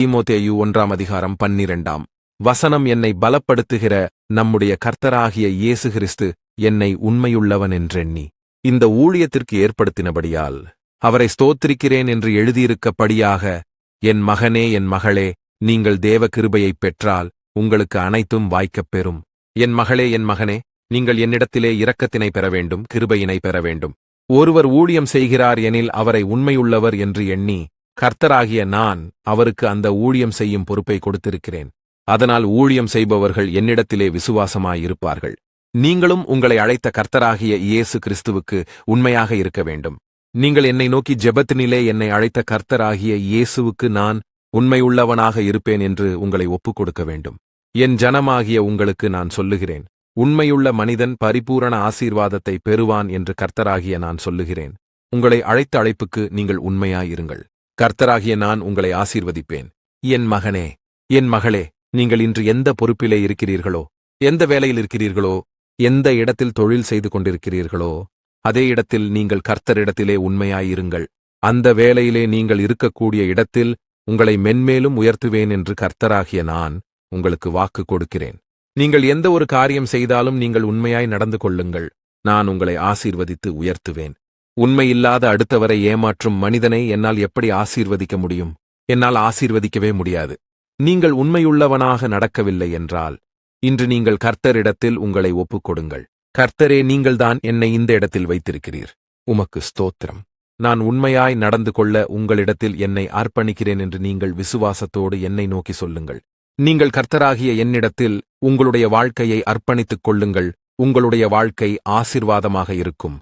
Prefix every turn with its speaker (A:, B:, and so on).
A: தீமோதேயு ஒன்றாம் அதிகாரம் பன்னிரண்டாம். வசனம் என்னை பலப்படுத்துகிற நம்முடைய கர்த்தராகிய இயேசு கிறிஸ்து என்னை உண்மையுள்ளவன் என்றெண்ணி இந்த ஊழியத்திற்கு ஏற்படுத்தினபடியால் அவரை ஸ்தோத்திரிக்கிறேன் என்று எழுதியிருக்கப்படியாக என் மகனே என் மகளே நீங்கள் தேவ கிருபையைப் பெற்றால் உங்களுக்கு அனைத்தும் வாய்க்கப் பெறும். என் மகளே என் மகனே நீங்கள் என்னிடத்திலே இரக்கத்தினை பெற வேண்டும் கிருபையினை பெற வேண்டும் ஒருவர் ஊழியம் செய்கிறார் எனில் அவரை உண்மையுள்ளவர் என்று எண்ணி கர்த்தராகிய நான் அவருக்கு அந்த ஊழியம் செய்யும் பொறுப்பை கொடுத்திருக்கிறேன். அதனால் ஊழியம் செய்பவர்கள் என்னிடத்திலே விசுவாசமாயிருப்பார்கள். நீங்களும் உங்களை அழைத்த கர்த்தராகிய இயேசு கிறிஸ்துவுக்கு உண்மையாக இருக்க வேண்டும். நீங்கள் என்னை நோக்கி ஜெபத்தினிலே என்னை அழைத்த கர்த்தராகிய இயேசுவுக்கு நான் உண்மையுள்ளவனாக இருப்பேன் என்று உங்களை ஒப்புக் கொடுக்க வேண்டும். என் ஜனமாகிய உங்களுக்கு நான் சொல்லுகிறேன். உண்மையுள்ள மனிதன் பரிபூரண ஆசீர்வாதத்தை பெறுவான் என்று கர்த்தராகிய நான் சொல்லுகிறேன். உங்களை அழைத்த அழைப்புக்கு நீங்கள் உண்மையாயிருங்கள். கர்த்தராகிய நான் உங்களை ஆசீர்வதிப்பேன். என் மகனே என் மகளே நீங்கள் இன்று எந்த பொறுப்பிலே இருக்கிறீர்களோ எந்த வேலையில் இருக்கிறீர்களோ எந்த இடத்தில் தொழில் செய்து கொண்டிருக்கிறீர்களோ அதே இடத்தில் நீங்கள் கர்த்தரிடத்திலே உண்மையாயிருங்கள். அந்த வேலையிலே நீங்கள் இருக்கக்கூடிய இடத்தில் உங்களை மென்மேலும் உயர்த்துவேன் என்று கர்த்தராகிய நான் உங்களுக்கு வாக்கு கொடுக்கிறேன். நீங்கள் எந்த ஒரு காரியம் செய்தாலும் நீங்கள் உண்மையாய் நடந்து கொள்ளுங்கள். நான் உங்களை ஆசீர்வதித்து உயர்த்துவேன். உண்மையில்லாத அடுத்தவரை ஏமாற்றும் மனிதனை என்னால் எப்படி ஆசீர்வதிக்க முடியும்? என்னால் ஆசீர்வதிக்கவே முடியாது. நீங்கள் உண்மையுள்ளவனாக நடக்கவில்லை என்றால் இன்று நீங்கள் கர்த்தரிடத்தில் உங்களை ஒப்புக்கொடுங்கள். கர்த்தரே நீங்கள்தான் என்னை இந்த இடத்தில் வைத்திருக்கிறீர். உமக்கு ஸ்தோத்திரம். நான் உண்மையாய் நடந்து கொள்ள உங்களிடத்தில் என்னை அர்ப்பணிக்கிறேன் என்று நீங்கள் விசுவாசத்தோடு என்னை நோக்கி சொல்லுங்கள். நீங்கள் கர்த்தராகிய என்னிடத்தில் உங்களுடைய வாழ்க்கையை அர்ப்பணித்துக் கொள்ளுங்கள். உங்களுடைய வாழ்க்கை ஆசிர்வாதமாக இருக்கும்.